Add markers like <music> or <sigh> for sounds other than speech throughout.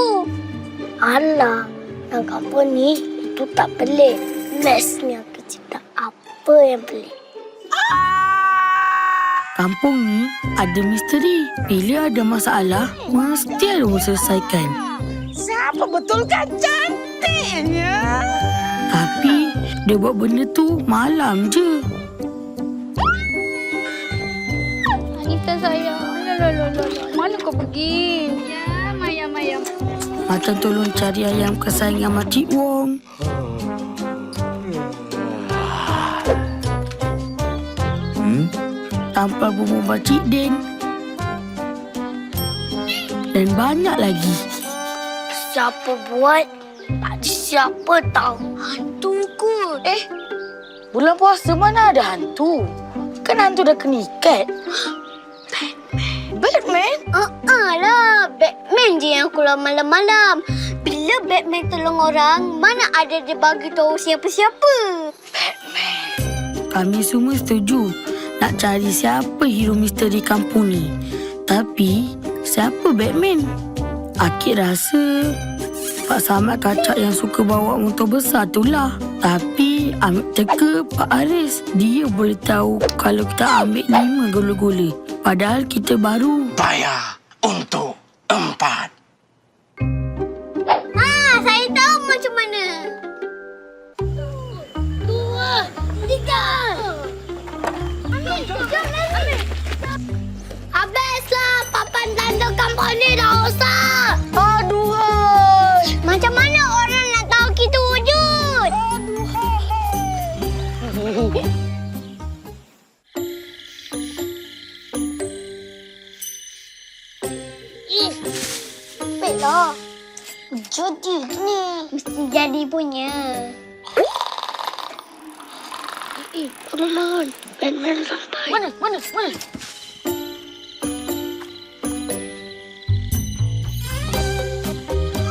Tu. Alah, yang kampung ni itu tak pelik. Bestnya kecil tak apa yang pelik. Kampung ni ada misteri. Bila ada masalah, mesti ada orang selesaikan. Siapa betulkan cantiknya? Tapi dia buat benda tu malam je. Anita sayang. Mana kau pergi? Ya, Maya, Maya. Macam tolong cari ayam kesayangan Makcik Wong. Hmm? Tanpa bumbu Makcik Din. Dan banyak lagi. Siapa buat? Tak ada siapa tahu. Hantu kot. Eh, bulan puasa mana ada hantu? Kan hantu dah kena ikat. Batman? Lah. Batman je yang keluar malam-malam. Bila Batman tolong orang, mana ada dia bagi tahu siapa-siapa. Kami semua setuju nak cari siapa hero misteri kampung ni. Tapi, siapa Batman? Akid rasa Pak Samad kacak yang suka bawa motor besar tu lah. Tapi ambil teka Pak Aris. Dia boleh tahu kalau kita ambil lima gula-gula. Padahal kita baru. Bayar untuk empat. Ah, saya tahu macam mana. Dua, tiga. Ambil, jom ambil. Habislah papan tanda kampung ni dah rosak. Aduhai! Macam mana orang nak tahu kita wujud? Ih, <laughs> Baiklah. Jadi ni. Mesti jadi punya. Eh, perlahan. Batman sampai. Mana, mana, mana?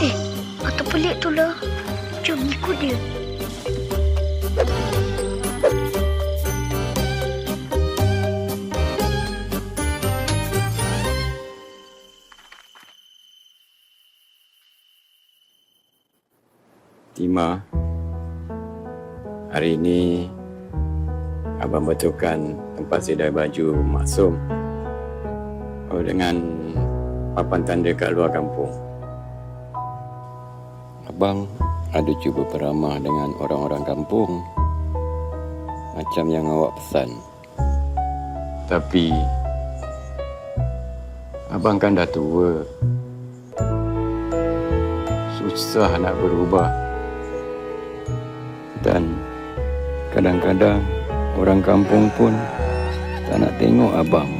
Eh, mata pelik tu lah. Jom ikut dia. Tima, hari ini Abang betulkan tempat sedai baju Maksum oh, dengan papan tanda kat luar kampung. Abang ada cuba beramah dengan orang-orang kampung macam yang awak pesan. Tapi Abang kan dah tua. Susah nak berubah. Dan kadang-kadang orang kampung pun tak nak tengok abang.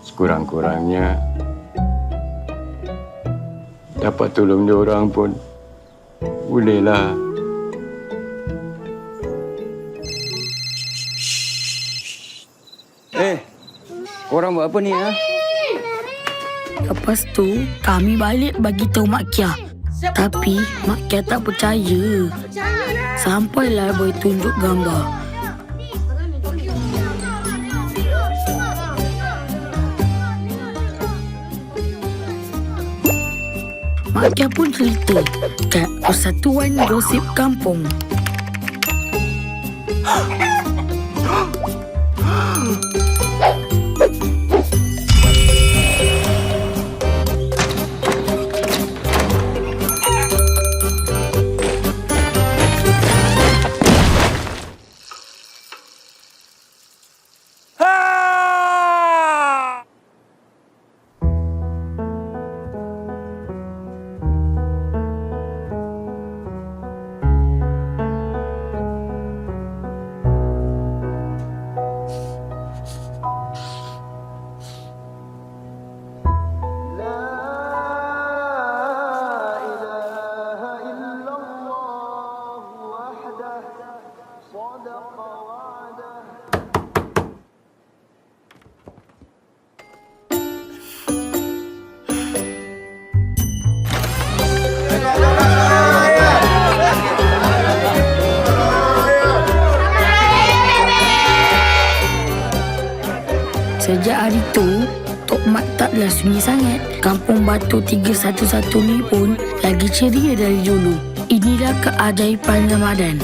Sekurang-kurangnya dapat tolong dia orang pun bolehlah. Eh, korang buat apa ni ha? Lepas tu, kami balik bagi tahu Mak Kia. Tapi, Mak Kia tak percaya. Sampailah boy tunjuk gambar. Mak Kia pun cerita kat Persatuan Gosip Kampung. Sejak hari tu, Tok Mat taklah sunyi sangat. Kampung Batu 311 ni pun lagi ceria dari dulu. Inilah keajaiban Ramadan.